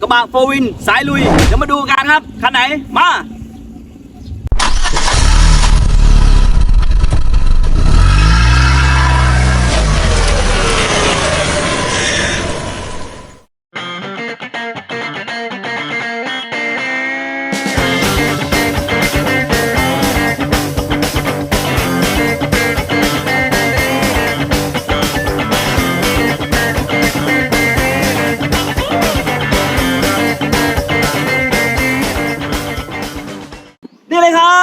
กระบะโฟวินสายลุย เดี๋ยวมาดูกันครับ คันไหน มา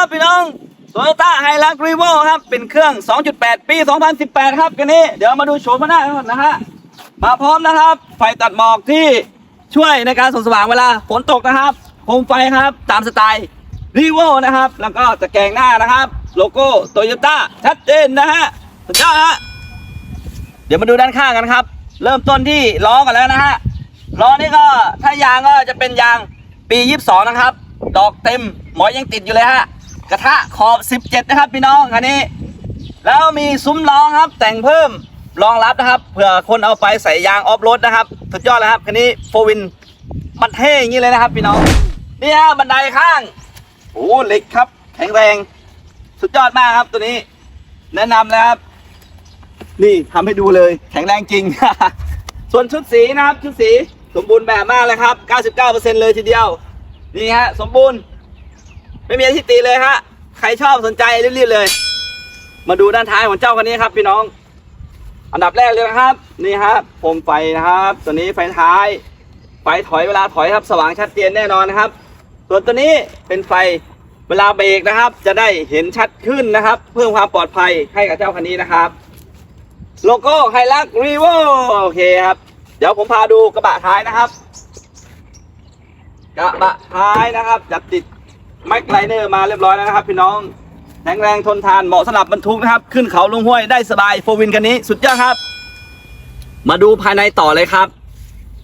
ครับพี่น้องโตโยต้าไฮรักรีโวครับ เป็นเครื่อง 2.8 ปี 2018 ครับกันนี้ เดี๋ยวมาดูโฉมหน้ากันก่อนนะฮะ มาพร้อมนะครับ ไฟตัดหมอกที่ช่วยในการส่องสว่างเวลาฝนตกนะครับ โคมไฟครับตามสไตล์รีโวนะครับ แล้วก็ตะแกรงหน้านะครับ โลโก้โตโยต้าชัดเจนนะฮะสุดยอดฮะ เดี๋ยวมาดูด้านข้างกันครับ เริ่มต้นที่ล้อกันแล้วนะฮะ ล้อนี่ก็ถ้ายางก็จะเป็นยางปี 22 นะครับ ดอกเต็มหมอยยังติดอยู่เลยฮะ กระทะขอบ 17 นะครับพี่น้องคันนี้ แล้วมีซุ้มล้อครับ แต่งเพิ่มรองรับนะครับเผื่อคนเอาไปใส่ยางออฟโรดนะครับสุดยอดเลยครับคันนี้โฟวินมันเท่อย่างนี้เลยนะครับพี่น้องนี่ฮะบันไดข้างโอ้เหล็กครับ แข็งแรง สุดยอดมากครับตัวนี้ แนะนำเลยครับ นี่ทำให้ดูเลย แข็งแรงจริง ส่วนชุดสีนะครับ ชุดสีสมบูรณ์แบบมากเลยครับ 99%เลยทีเดียว นี่ฮะสมบูรณ์ ไม่มีอะไรที่ตีเลยฮะใครชอบสนใจรีบๆเลย มาดูด้านท้ายของเจ้าคันนี้ครับ พี่น้อง อันดับแรกเลยนะครับ นี่ฮะโคมไฟนะครับ ตัวนี้ไฟท้ายไฟถอยเวลาถอยครับ สว่างชัดเจนแน่นอนนะครับ ส่วนตัวนี้เป็นไฟเวลาเบรกนะครับ จะได้เห็นชัดขึ้นนะครับ เพิ่มความปลอดภัยให้กับเจ้าคันนี้นะครับ โลโก้ไฮลักรีโวโอเคครับ เดี๋ยวผมพาดูกระบะท้ายนะครับ กระบะท้ายนะครับจัดติด ไมค์ไลเนอร์มาเรียบร้อยแล้วนะครับ พี่น้องแข็งแรงทนทานเหมาะสำหรับบรรทุกนะครับ ขึ้นเขาลงห้วยได้สบายโฟวินกันนี้สุดยอดครับ มาดูภายในต่อเลยครับ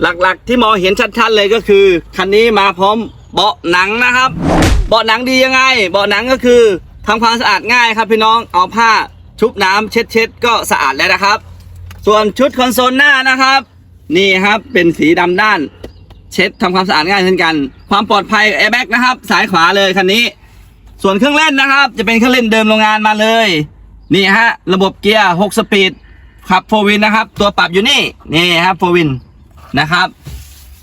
หลักๆที่มองเห็นชัดๆเลยก็คือ คันนี้มาพร้อมเบาะหนังนะครับ เบาะหนังดียังไง เบาะหนังก็คือทำความสะอาดง่ายครับพี่น้องเอาผ้าชุบน้ำเช็ดๆก็สะอาดแล้วนะครับ ส่วนชุดคอนโซลหน้านะครับ นี่ครับเป็นสีดำด้าน เช็ดทำความสะอาดง่ายเช่นกัน ความปลอดภัยแอร์แบ็กนะครับ สายขวาเลยคันนี้ ส่วนเครื่องเล่นนะครับ จะเป็นเครื่องเล่นเดิมโรงงานมาเลย นี่ฮะ ระบบเกียร์6สปีดขับโฟวินนะครับ ตัวปรับอยู่นี่ นี่ครับโฟวินนะครับ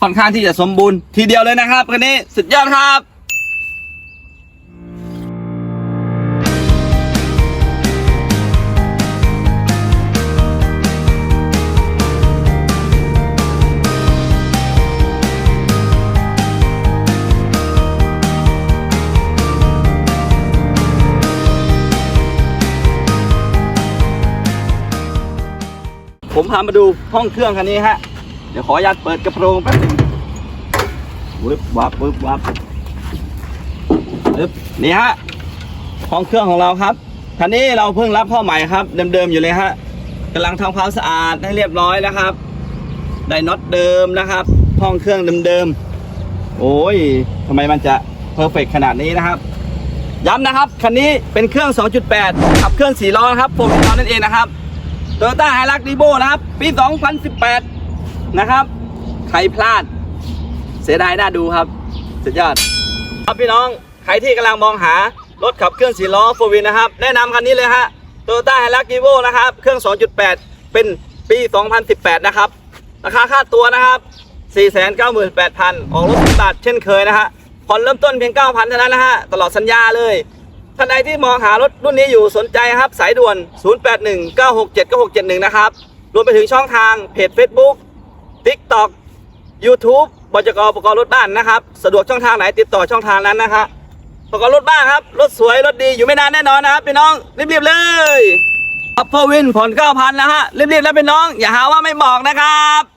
ค่อนข้างที่จะสมบูรณ์ทีเดียวเลยนะครับคันนี้สุดยอดครับ ผมพามาดูห้องเครื่องคันนี้ฮะ เดี๋ยวขออนุญาตเปิดกระโปรงแป๊บนึงวึบวับวึบวับปึ๊บนี่ฮะ ห้องเครื่องของเราครับ คันนี้เราเพิ่งรับเข้าใหม่ครับ เดิมๆอยู่เลยฮะกำลังทำความสะอาดให้เรียบร้อยแล้วครับ ได้น็อตเดิมนะครับ ห้องเครื่องเดิมๆ โอ้ยทำไมมันจะเพอร์เฟกขนาดนี้นะครับ ย้ำนะครับ คันนี้เป็นเครื่อง 2.8 ขับเครื่อง4ล้อนะครับโฟร์วินนั่นเองนะครับ โตโยต้าไฮรักดีโบนะครับ ปี 2018 นะครับ ใครพลาด เสียดายน่าดูครับ สุดยอด ครับพี่น้อง ใครที่กำลังมองหารถขับเครื่องสีล้อโฟวินนะครับ แนะนำคันนี้เลยฮะโตโยต้าไฮรักดีโบนะครับ เครื่อง 2.8 เป็นปี 2018 นะครับ ราคาค่าตัวนะครับ 498,000 ออกรถสิบบาทเช่นเคยนะฮะผ่อนเริ่มต้นเพียง 9,000 เท่านั้นนะฮะ ตลอดสัญญาเลย ท่านใดที่มองหารถรุ่นนี้อยู่สนใจครับ สายด่วน 0819679671 นะครับ รวมไปถึงช่องทางเพจ Facebook TikTok YouTube บจกปกรรถบ้านนะครับ สะดวกช่องทางไหนติดต่อช่องทางนั้นนะฮะปกรรถบ้านครับ รถสวยรถดีอยู่ไม่นานแน่นอนนะครับพี่น้องรีบๆเลยอัพเปอร์วินผ่อน9,000นะฮะรีบๆแล้วพี่น้อง อย่าหาว่าไม่บอกนะครับ